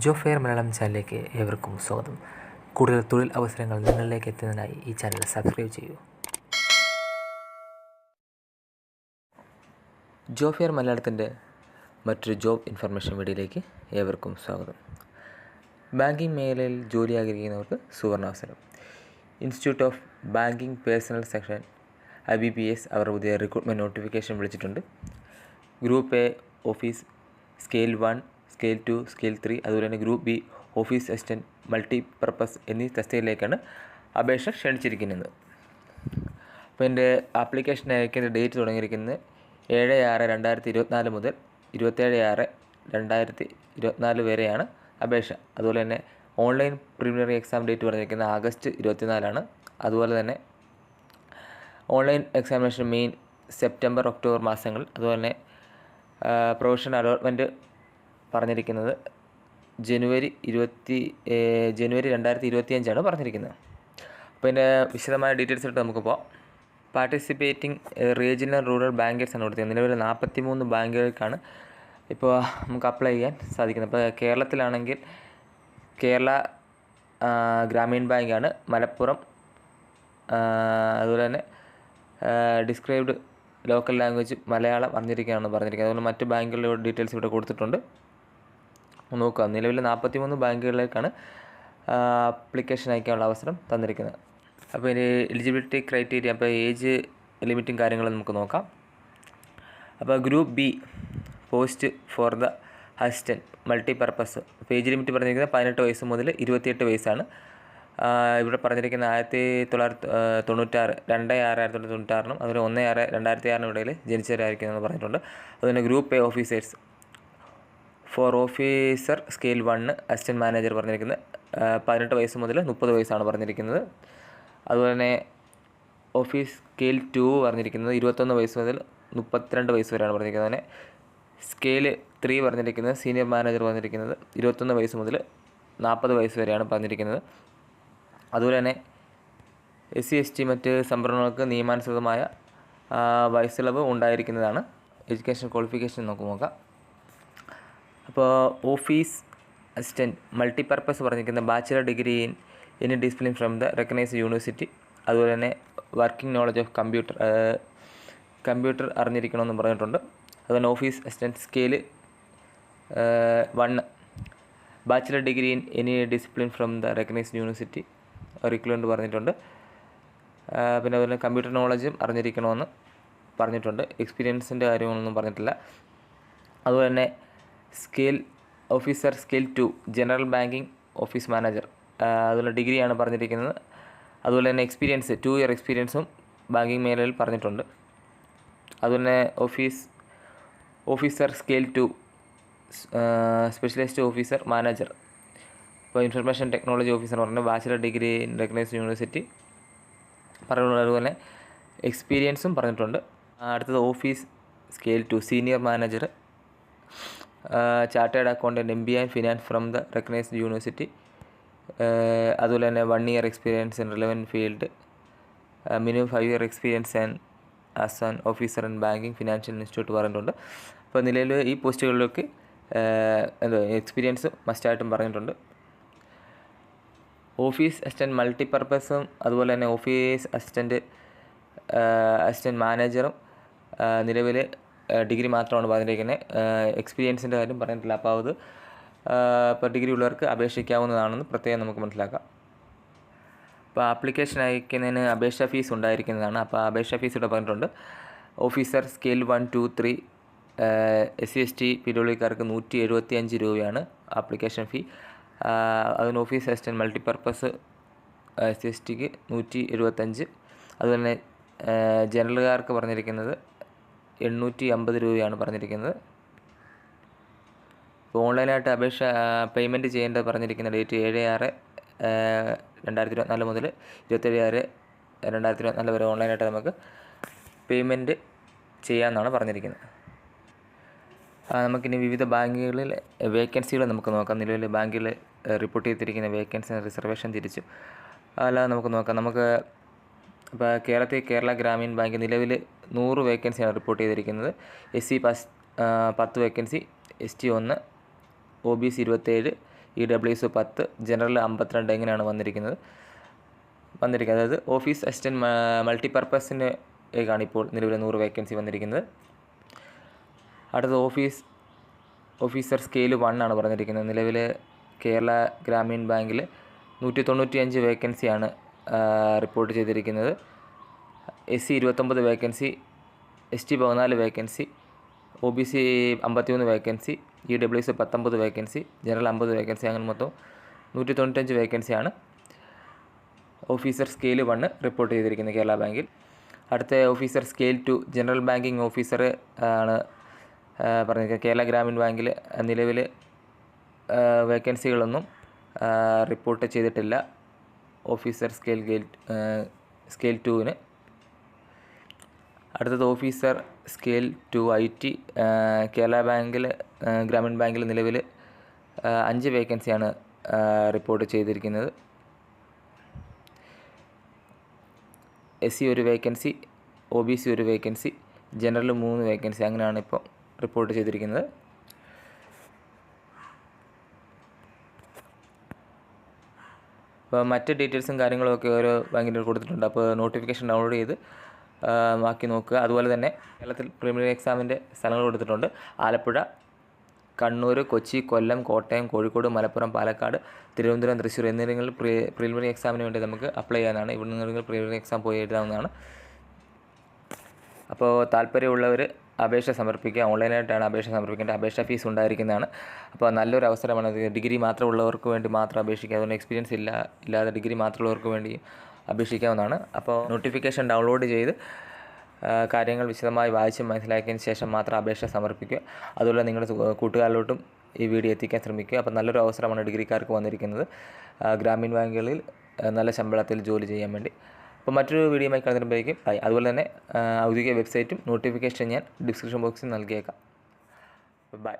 ജോ fair Malayalam ചാനലിലേക്ക് ഏവർക്കും സ്വാഗതം. കൂടുതൽ തൊഴിൽ അവസരങ്ങൾ നിങ്ങളിലേക്ക് എത്തുന്നതിനായി ഈ ചാനൽ സബ്സ്ക്രൈബ് ചെയ്യൂ. ജോ ഫെയർ മലയാളത്തിന്റെ മറ്റൊരു ജോബ് ഇൻഫർമേഷൻ വീഡിയോയിലേക്ക് ഏവർക്കും സ്വാഗതം. ബാങ്കിംഗ് മേഖലയിൽ ജോലി ആഗ്രഹിക്കുന്നവർക്ക് സുവർണ അവസരം Institute of Banking Personnel Section I B P S അവർ പുതിയ റിക്രൂട്ട്മെന്റ് നോട്ടിഫിക്കേഷൻ വിളിച്ചിട്ടുണ്ട്. Group A office scale one scale two scale three അതുപോലെ തന്നെ group B office assistant multi purpose എന്നീ തസ്തികയിലേക്കാണ് അപേക്ഷ ക്ഷണിച്ചിരിക്കുന്നത്. അപ്പോൾ എന്റെ ആപ്ലിക്കേഷൻ അയക്കേണ്ട ഡേറ്റ് തുടങ്ങിയിരിക്കുന്നത് ഏഴ് ആറ് രണ്ടായിരത്തി ഇരുപത്തിനാല് മുതൽ ഇരുപത്തേഴ് ആറ് രണ്ടായിരത്തി ഇരുപത്തിനാല് വരെയാണ് അപേക്ഷ. അതുപോലെ തന്നെ ഓൺലൈൻ പ്രിലിമിനറി എക്സാം ഡേറ്റ് പറഞ്ഞിരിക്കുന്നത് ആഗസ്റ്റ് ഇരുപത്തിനാലാണ്. അതുപോലെ തന്നെ online examination main September October മാസങ്ങൾ. അതുപോലെ തന്നെ പ്രൊഫഷണൽ അലോട്ട്മെന്റ് പറഞ്ഞിരിക്കുന്നത്. ജനുവരി ഇരുപത്തി ജനുവരി രണ്ടായിരത്തി ഇരുപത്തി അഞ്ചാണ് പറഞ്ഞിരിക്കുന്നത്. അപ്പോൾ ഇതിന്റെ വിശദമായ ഡീറ്റെയിൽസ് ഇട്ട് നമുക്ക് പോകാം പാർട്ടിസിപ്പേറ്റിംഗ് റീജിയണൽ റൂറൽ ബാങ്കേഴ്സ് ആണ് കൊടുത്തത് നിലവിൽ നാൽപ്പത്തി മൂന്ന് ബാങ്കുകൾക്കാണ് ഇപ്പോൾ നമുക്ക് അപ്ലൈ ചെയ്യാൻ സാധിക്കുന്നത്. ഇപ്പോൾ കേരളത്തിലാണെങ്കിൽ കേരള ഗ്രാമീൺ ബാങ്കാണ്. മലപ്പുറം അതുപോലെ തന്നെ ഡിസ്ക്രൈബ്ഡ് ലോക്കൽ ലാംഗ്വേജ് മലയാളം അറിഞ്ഞിരിക്കുകയാണ് പറഞ്ഞിരിക്കുന്നത്. അതുപോലെ മറ്റ് ബാങ്കുകളുടെ ഡീറ്റെയിൽസ് ഇവിടെ കൊടുത്തിട്ടുണ്ട്. നോക്കുക. നിലവിൽ നാൽപ്പത്തി മൂന്ന് ബാങ്കുകളിലേക്കാണ് ആപ്ലിക്കേഷൻ അയക്കാനുള്ള അവസരം തന്നിരിക്കുന്നത്. അപ്പോൾ ഇതിന്റെ എലിജിബിലിറ്റി ക്രൈറ്റീരിയ അപ്പോൾ ഏജ് ലിമിറ്റും കാര്യങ്ങളും നമുക്ക് നോക്കാം. അപ്പോൾ group B post for the assistant multi purpose അപ്പോൾ ഏജ് ലിമിറ്റ് പറഞ്ഞിരിക്കുന്നത് പതിനെട്ട് വയസ്സ് മുതൽ ഇരുപത്തിയെട്ട് വയസ്സാണ്. ഇവിടെ പറഞ്ഞിരിക്കുന്ന ആയിരത്തി തൊള്ളായിരത്തി തൊണ്ണൂറ്റാറ് രണ്ട് ആറ് ആയിരത്തി തൊള്ളായിരത്തി തൊണ്ണൂറ്റാറിനും അതുപോലെ ഒന്ന് ആറ് രണ്ടായിരത്തി ആറിനും ഇടയിൽ ജനിച്ചവരായിരിക്കും എന്ന് പറഞ്ഞിട്ടുണ്ട്. അതുപോലെ group A officers for officer scale one assistant manager പറഞ്ഞിരിക്കുന്നത്. പതിനെട്ട് വയസ്സ് മുതൽ മുപ്പത് വയസ്സാണ് പറഞ്ഞിരിക്കുന്നത്. അതുപോലെ തന്നെ ഓഫീസ് സ്കെയിൽ ടു പറഞ്ഞിരിക്കുന്നത് ഇരുപത്തൊന്ന് വയസ്സ് മുതൽ മുപ്പത്തിരണ്ട് വയസ്സ് വരെയാണ് പറഞ്ഞിരിക്കുന്നത്. അങ്ങനെ സ്കെയിൽ ത്രീ പറഞ്ഞിരിക്കുന്നത് സീനിയർ മാനേജർ പറഞ്ഞിരിക്കുന്നത് ഇരുപത്തൊന്ന് വയസ്സ് മുതൽ നാൽപ്പത് വയസ്സ് വരെയാണ് പറഞ്ഞിരിക്കുന്നത്. അതുപോലെ തന്നെ എസ് സി എസ് ടി മറ്റ് സംവരണങ്ങൾക്ക് നിയമാനുസൃതമായ വയസ്സിളവ് ഉണ്ടായിരിക്കുന്നതാണ്. എഡ്യൂക്കേഷൻ ക്വാളിഫിക്കേഷൻ നമുക്ക് നോക്കാം. അപ്പോൾ ഓഫീസ് അസിസ്റ്റന്റ് മൾട്ടിപർപ്പസ് പറഞ്ഞിരിക്കുന്ന bachelor degree in any discipline from the recognised university അതുപോലെ തന്നെ working knowledge of computer computer അറിഞ്ഞിരിക്കണമെന്ന് പറഞ്ഞിട്ടുണ്ട്. അതുപോലെ office assistant scale one bachelor degree in any discipline from the recognised university requirement പറഞ്ഞിട്ടുണ്ട്. പിന്നെ അതുപോലെ computer നോളജും അറിഞ്ഞിരിക്കണമെന്ന് പറഞ്ഞിട്ടുണ്ട്. എക്സ്പീരിയൻസിന്റെ കാര്യങ്ങളൊന്നും പറഞ്ഞിട്ടില്ല. അതുപോലെ തന്നെ scale officer scale two general banking office manager. അതുപോലെ ഡിഗ്രിയാണ് പറഞ്ഞിരിക്കുന്നത്. അതുപോലെ തന്നെ എക്സ്പീരിയൻസ് ടു ഇയർ എക്സ്പീരിയൻസും ബാങ്കിങ് മേഖലയിൽ പറഞ്ഞിട്ടുണ്ട്. അതുപോലെ തന്നെ office officer scale two specialised officer manager. ഇപ്പോൾ ഇൻഫർമേഷൻ ടെക്നോളജി ഓഫീസർ പറഞ്ഞാൽ bachelor degree in recognised university അതുപോലെ എക്സ്പീരിയൻസും പറഞ്ഞിട്ടുണ്ട്. അടുത്തത് office scale two senior manager. Chartered accountant M B and finance from the recognised university അതുപോലെ തന്നെ one year experience in relevant field minimum five year experience and as an officer in banking financial institute പറഞ്ഞിട്ടുണ്ട്. അപ്പോൾ നിലവിൽ ഈ പോസ്റ്റുകളിലേക്ക് എന്തോ experience മസ്റ്റായിട്ടും പറഞ്ഞിട്ടുണ്ട്. Office assistant മൾട്ടിപർപ്പസും അതുപോലെ തന്നെ ഓഫീസ് അസിസ്റ്റന്റ് അസിസ്റ്റന്റ് മാനേജറും നിലവിൽ ഡിഗ്രി മാത്രമാണ് പറഞ്ഞിരിക്കുന്നത്. എക്സ്പീരിയൻസിന്റെ കാര്യം പറഞ്ഞിട്ടില്ല. അപ്പോൾ അത് ഇപ്പോൾ ഡിഗ്രി ഉള്ളവർക്ക് അപേക്ഷിക്കാവുന്നതാണെന്ന് പ്രത്യേകം നമുക്ക് മനസ്സിലാക്കാം. അപ്പോൾ ആപ്ലിക്കേഷൻ അയക്കുന്നതിന് അപേക്ഷാ ഫീസ് ഉണ്ടായിരിക്കുന്നതാണ്. അപ്പോൾ അപേക്ഷാ ഫീസ് ഇവിടെ പറഞ്ഞിട്ടുണ്ട്. Officer scale one two three S C S T P നൂറ്റി എഴുപത്തി അഞ്ച് രൂപയാണ് ആപ്ലിക്കേഷൻ ഫീ അതിന് office assistant multipurpose S C S tick നൂറ്റി എഴുപത്തഞ്ച് അതുപോലെ തന്നെ ജനറലുകാർക്ക് പറഞ്ഞിരിക്കുന്നത് എണ്ണൂറ്റി അമ്പത് രൂപയാണ് പറഞ്ഞിരിക്കുന്നത്. ഇപ്പോൾ ഓൺലൈനായിട്ട് അപേക്ഷ പേയ്മെന്റ് ചെയ്യേണ്ടത് പറഞ്ഞിരിക്കുന്ന ഡേറ്റ് ഏഴ് ആറ് രണ്ടായിരത്തി ഇരുപത്തിനാല് മുതൽ ഇരുപത്തേഴ് ആറ് രണ്ടായിരത്തി ഇരുപത്തിനാല് വരെ ഓൺലൈനായിട്ട് നമുക്ക് പേയ്മെന്റ് ചെയ്യാമെന്നാണ് പറഞ്ഞിരിക്കുന്നത്. നമുക്കിനി വിവിധ ബാങ്കുകളിൽ വേക്കൻസികൾ നമുക്ക് നോക്കാം. നിലവിൽ ബാങ്കിൽ റിപ്പോർട്ട് ചെയ്തിരിക്കുന്ന വേക്കൻസി റിസർവേഷൻ തിരിച്ചു. അല്ലാതെ നമുക്ക് നോക്കാം. നമുക്ക് ഇപ്പോൾ കേരളത്തിൽ കേരള ഗ്രാമീൺ ബാങ്ക് നിലവിൽ നൂറ് വേക്കൻസിയാണ് റിപ്പോർട്ട് ചെയ്തിരിക്കുന്നത്. എസ് സി പസ് പത്ത് വേക്കൻസി എസ് ടി ഒന്ന് ഒ ബി സി ഇരുപത്തേഴ് ഇ ഡബ്ല്യു എസ് പത്ത് ജനറൽ അമ്പത്തിരണ്ട് എങ്ങനെയാണ് വന്നിരിക്കുന്നത്. വന്നിരിക്കുന്നത്. അതായത് ഓഫീസ് അസിസ്റ്റന്റ് മൾട്ടിപർപ്പസിന് ഏക്കാണ് ഇപ്പോൾ നിലവിലെ നൂറ് വേക്കൻസി വന്നിരിക്കുന്നത്. അടുത്തത് ഓഫീസ് ഓഫീസർ സ്കെയിൽ വൺ ആണ് പറഞ്ഞിരിക്കുന്നത്. നിലവിൽ കേരള ഗ്രാമീൺ ബാങ്കിൽ നൂറ്റി തൊണ്ണൂറ്റി അഞ്ച് വേക്കൻസിയാണ് റിപ്പോർട്ട് ചെയ്തിരിക്കുന്നത്. എസ് സി ഇരുപത്തൊമ്പത് വേക്കൻസി എസ് ടി പതിനാല് വേക്കൻസി ഒ ബി സി അമ്പത്തിമൂന്ന് വേക്കൻസി ഇ ഡബ്ല്യു സി പത്തൊമ്പത് വേക്കൻസി ജനറൽ അമ്പത് വേക്കൻസി അങ്ങനെ മൊത്തം നൂറ്റി തൊണ്ണൂറ്റഞ്ച് വേക്കൻസിയാണ് ഓഫീസർ സ്കെയിൽ വണ്ണ് റിപ്പോർട്ട് ചെയ്തിരിക്കുന്നത് കേരള ബാങ്കിൽ. അടുത്ത officer scale two general banking officer ആണ് പറഞ്ഞിരിക്കുന്നത്. കേരള ഗ്രാമീൺ ബാങ്കിൽ നിലവിൽ വേക്കൻസികളൊന്നും റിപ്പോർട്ട് ചെയ്തിട്ടില്ല. ഓഫീസർ സ്കെയിൽ ഗേറ്റ് സ്കെയിൽ ടുവിന്. അടുത്തത് officer scale two I T Kerala ബാങ്കിൽ ഗ്രാമീൺ ബാങ്കിൽ നിലവിൽ അഞ്ച് വേക്കൻസിയാണ് റിപ്പോർട്ട് ചെയ്തിരിക്കുന്നത്. എസ് സി ഒരു വേക്കൻസി ഒ ബി സി ഒരു വേക്കൻസി ജനറൽ മൂന്ന് വേക്കൻസി അങ്ങനെയാണ് ഇപ്പോൾ റിപ്പോർട്ട് ചെയ്തിരിക്കുന്നത്. അപ്പോൾ മറ്റ് ഡീറ്റെയിൽസും കാര്യങ്ങളൊക്കെ ഓരോ ബാങ്കിന്റെ കൊടുത്തിട്ടുണ്ട്. അപ്പോൾ നോട്ടിഫിക്കേഷൻ ഡൗൺലോഡ് ചെയ്ത് ബാക്കി നോക്കുക. അതുപോലെ തന്നെ കേരളത്തിൽ പ്രിലിമിനറി എക്സാമിന്റെ സ്ഥലങ്ങൾ കൊടുത്തിട്ടുണ്ട്. ആലപ്പുഴ കണ്ണൂർ കൊച്ചി കൊല്ലം കോട്ടയം കോഴിക്കോട് മലപ്പുറം പാലക്കാട് തിരുവനന്തപുരം തൃശ്ശൂർ എന്നിവിടങ്ങളിൽ പ്രി പ്രിലിമിനറി എക്സാമിന് വേണ്ടി നമുക്ക് അപ്ലൈ ചെയ്യാനാണ്. ഇവിടെ നിങ്ങൾ പ്രിലിമിനറി എക്സാം പോയി എഴുതാവുന്നതാണ്. അപ്പോൾ താല്പര്യമുള്ളവർ അപേക്ഷ സമർപ്പിക്കുക. ഓൺലൈനായിട്ടാണ് അപേക്ഷ സമർപ്പിക്കേണ്ടത്. അപേക്ഷ ഫീസ് ഉണ്ടായിരിക്കുന്നതാണ്. അപ്പോൾ നല്ലൊരു അവസരമാണ്. ഡിഗ്രി മാത്രമുള്ളവർക്ക് വേണ്ടി മാത്രം അപേക്ഷിക്കുക. അതുകൊണ്ട് എക്സ്പീരിയൻസ് ഇല്ല ഇല്ലാതെ ഡിഗ്രി മാത്രമുള്ളവർക്ക് വേണ്ടി അപേക്ഷിക്കാവുന്നതാണ്. അപ്പോൾ നോട്ടിഫിക്കേഷൻ ഡൗൺലോഡ് ചെയ്ത് കാര്യങ്ങൾ വിശദമായി വായിച്ച് മനസ്സിലാക്കിയതിന് ശേഷം മാത്രം അപേക്ഷ സമർപ്പിക്കുക. അതുപോലെ നിങ്ങളുടെ കൂട്ടുകാരിലോട്ടും ഈ വീഡിയോ എത്തിക്കാൻ ശ്രമിക്കുക. അപ്പോൾ നല്ലൊരു അവസരമാണ് ഡിഗ്രിക്കാർക്ക് വന്നിരിക്കുന്നത്. ഗ്രാമീൺ ബാങ്കുകളിൽ നല്ല ശമ്പളത്തിൽ ജോലി ചെയ്യാൻ വേണ്ടി. അപ്പോൾ മറ്റൊരു വീഡിയോയുമായി കടന്നിട്ടുമ്പോഴേക്കും ബൈ അതുപോലെ തന്നെ ഔദ്യോഗിക വെബ്സൈറ്റും നോട്ടിഫിക്കേഷൻ ഞാൻ ഡിസ്ക്രിപ്ഷൻ ബോക്സിൽ നൽകിയേക്കാം. ബൈ